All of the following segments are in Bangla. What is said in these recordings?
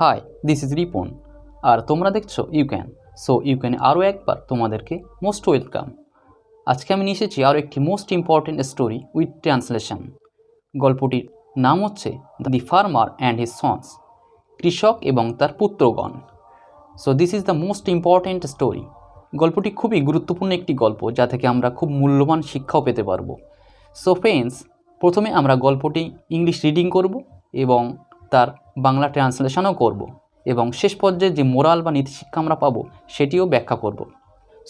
হাই দিস ইজ রিপন আর তোমরা দেখছ you can so you can আরও একবার তোমাদেরকে মোস্ট ওয়েলকাম আজকে আমি নিয়ে এসেছি আরও একটি most important story with translation গল্পটির নাম হচ্ছে the farmer and his sons কৃষক এবং তার পুত্রগণ। So this is the most important story গল্পটি খুবই গুরুত্বপূর্ণ একটি গল্প, যা থেকে আমরা খুব মূল্যবান শিক্ষাও পেতে পারব। সো ফ্রেন্ডস প্রথমে আমরা গল্পটি ইংলিশ রিডিং করব এবং তার বাংলা ট্রান্সলেশনও করব এবং শেষ পর্যায়ে যে মোরাল বা নীতিশিক্ষা আমরা পাবো সেটিও ব্যাখ্যা করব।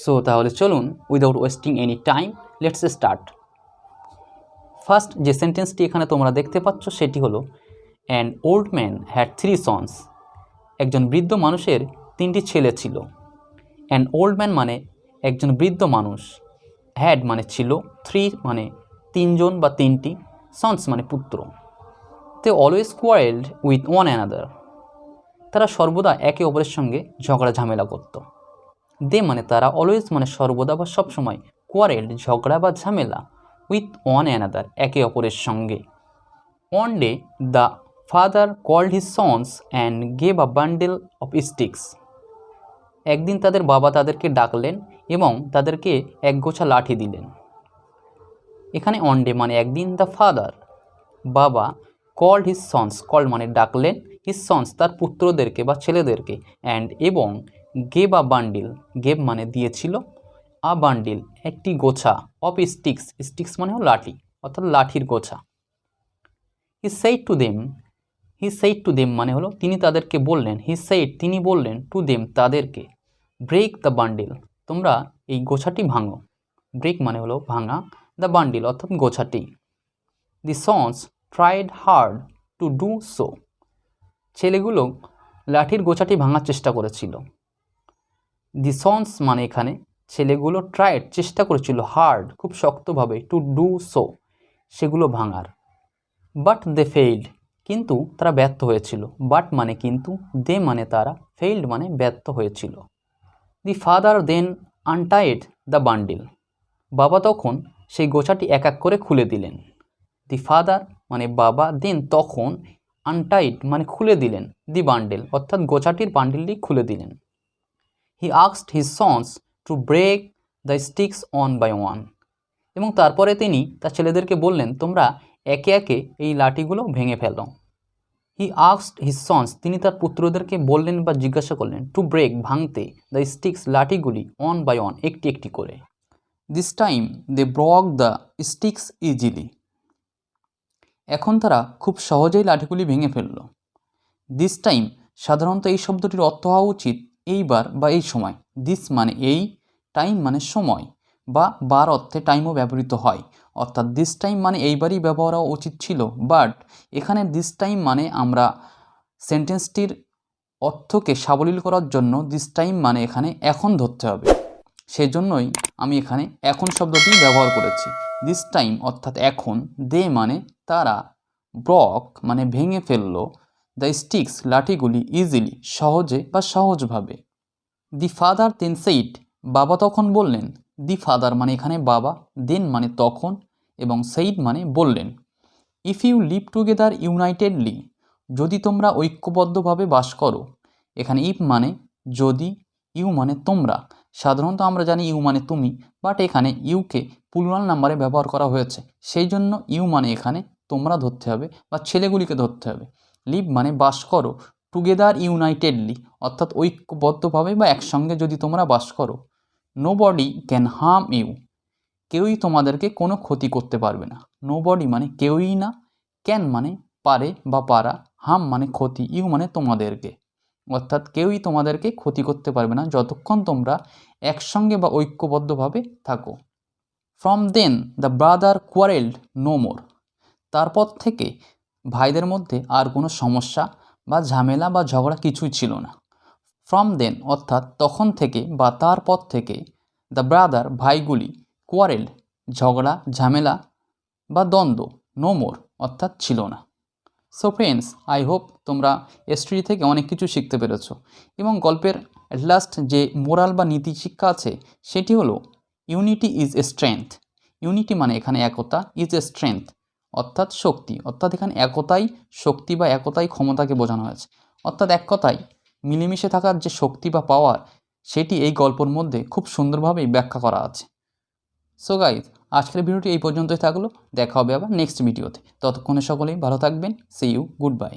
সো তাহলে চলুন without wasting any time let's start first যে সেন্টেন্সটি এখানে তোমরা দেখতে পাচ্ছ, সেটি হলো an old man had three sons একজন বৃদ্ধ মানুষের তিনটি ছেলে ছিল। অ্যান ওল্ড ম্যান মানে একজন বৃদ্ধ মানুষ। হ্যাড মানে ছিল থ্রি মানে তিনজন বা তিনটি সন্স মানে পুত্র। They always quarrelled with one another তারা সর্বদা একে অপরের সঙ্গে ঝগড়া ঝামেলা করত। দে মানে তারা অলওয়েজ মানে সর্বদা বা সবসময় কোয়ারেল্ড ঝগড়া বা ঝামেলা উইথ ওয়ান অ্যানাদার একে অপরের সঙ্গে। One day the father called his sons and gave a bundle of sticks একদিন তাদের বাবা তাদেরকে ডাকলেন এবং তাদেরকে একগোছা লাঠি দিলেন। এখানে অন ডে মানে একদিন দ্য ফাদার বাবা কল্ড হিজ সন্স কল্ড মানে ডাকলেন হিজ সন্স তার পুত্রদেরকে বা ছেলেদেরকে। অ্যান্ড এবং গেব আ বান্ডিল গেব মানে দিয়েছিল আ বান্ডিল একটি গোছা অফ স্টিক্স স্টিক্স মানে হলো লাঠি, অর্থাৎ লাঠির গোছা। He said to them he said to them মানে হলো তিনি তাদেরকে বললেন হি সেইড তিনি বললেন টু দেম তাদেরকে ব্রেক দ্য বান্ডিল তোমরা এই গোছাটি ভাঙো। ব্রেক মানে হলো ভাঙা দ্য বান্ডিল অর্থাৎ গোছাটি। The sons tried hard to do so ছেলেগুলো লাঠির গোছাটি ভাঙার চেষ্টা করেছিল। দি সন্স মানে এখানে ছেলেগুলো ট্রাইড চেষ্টা করেছিল হার্ড খুব শক্তভাবে টু ডু সো সেগুলো ভাঙার। বাট দে ফেইল্ড কিন্তু তারা ব্যর্থ হয়েছিল। বাট মানে কিন্তু দে মানে তারা ফেইল্ড মানে ব্যর্থ হয়েছিল। The father then untied the bundle বাবা তখন সেই গোছাটি এক এক করে খুলে দিলেন। দি ফাদার মানে বাবা দেন তখন আনটাইট মানে খুলে দিলেন দি বান্ডেল অর্থাৎ গোছাটির বান্ডেলটি খুলে দিলেন। He আক্সড his sons to break the sticks one by one এবং তারপরে তিনি তার ছেলেদেরকে বললেন, তোমরা একে একে এই লাঠিগুলো ভেঙে ফেলো। হি আক্সড হিজ সন্স তিনি তার পুত্রদেরকে বললেন বা জিজ্ঞাসা করলেন টু ব্রেক ভাঙতে দ্য স্টিক্স লাঠিগুলি অন বাই ওয়ান একটি একটি করে। This time they broke the sticks easily এখন তারা খুব সহজেই লাঠিগুলি ভেঙে ফেলল। দিস টাইম সাধারণত এই শব্দটির অর্থ হওয়া উচিত এইবার বা এই সময়। দিস মানে এই টাইম মানে সময়, বা বার অর্থে টাইমও ব্যবহৃত হয়। অর্থাৎ দিস টাইম মানে এইবারই ব্যবহার হওয়া উচিত ছিল। বাট এখানে দিস টাইম মানে আমরা সেন্টেন্সটির অর্থকে সাবলীল করার জন্য দিস টাইম মানে এখানে এখন ধরতে হবে। সেজন্যই আমি এখানে এখন শব্দটি ব্যবহার করেছি। দিস টাইম অর্থাৎ এখন দে মানে তারা। ব্রক মানে ভেঙে ফেলল। দ্য স্টিক্স লাঠিগুলি ইজিলি সহজে বা সহজভাবে। দি ফাদার দেন সেইট বাবা তখন বললেন। দি ফাদার মানে এখানে বাবা দেন মানে তখন, এবং সেইট মানে বললেন। If you live together unitedly যদি তোমরা ঐক্যবদ্ধভাবে বাস করো, এখানে ইফ মানে যদি ইউ মানে তোমরা। সাধারণত আমরা জানি ইউ মানে তুমি বাট এখানে ইউকে প্লুরাল নাম্বারে ব্যবহার করা হয়েছে। সেই জন্য ইউ মানে এখানে তোমরা ধরতে হবে বা ছেলেগুলিকে ধরতে হবে। লিভ মানে বাস করো। টুগেদার ইউনাইটেডলি অর্থাৎ ঐক্যবদ্ধভাবে বা একসঙ্গে যদি তোমরা বাস করো। Nobody can harm you কেউই তোমাদেরকে কোনো ক্ষতি করতে পারবে না। নো বডি মানে কেউই না। ক্যান মানে পারে বা পারা। হাম মানে ক্ষতি। ইউ মানে তোমাদেরকে। অর্থাৎ কেউই তোমাদেরকে ক্ষতি করতে পারবে না যতক্ষণ তোমরা একসঙ্গে বা ঐক্যবদ্ধভাবে থাকো। From then the brother quarrelled no more তারপর থেকে ভাইদের মধ্যে আর কোনো সমস্যা বা ঝামেলা বা ঝগড়া কিছুই ছিল না। ফ্রম দেন অর্থাৎ তখন থেকে বা তারপর থেকে দ্য ব্রাদার ভাইগুলি কোয়ারেল ঝগড়া, ঝামেলা বা দ্বন্দ্ব নো মোর অর্থাৎ ছিল না। সো ফ্রেন্ডস আই হোপ তোমরা স্টোরি থেকে অনেক কিছু শিখতে পেরেছ। এবং গল্পের লাস্ট যে মোরাল বা নীতি শিক্ষা আছে, সেটি হলো unity is a strength unity মানে এখানে একতা ইজ এ স্ট্রেংথ অর্থাৎ শক্তি। অর্থাৎ এখানে একতাই শক্তি বা একতাই ক্ষমতাকে বোঝানো হয়েছে। অর্থাৎ এক কথায়, মিলেমিশে থাকার যে শক্তি বা পাওয়ার সেটি এই গল্পর মধ্যে খুব সুন্দরভাবেই ব্যাখ্যা করা আছে। সো গাইজ আজকের ভিডিওটি এই পর্যন্তই থাকল। দেখা হবে আবার নেক্সট ভিডিওতে ততক্ষণে সকলেই ভালো থাকবেন। C you good bye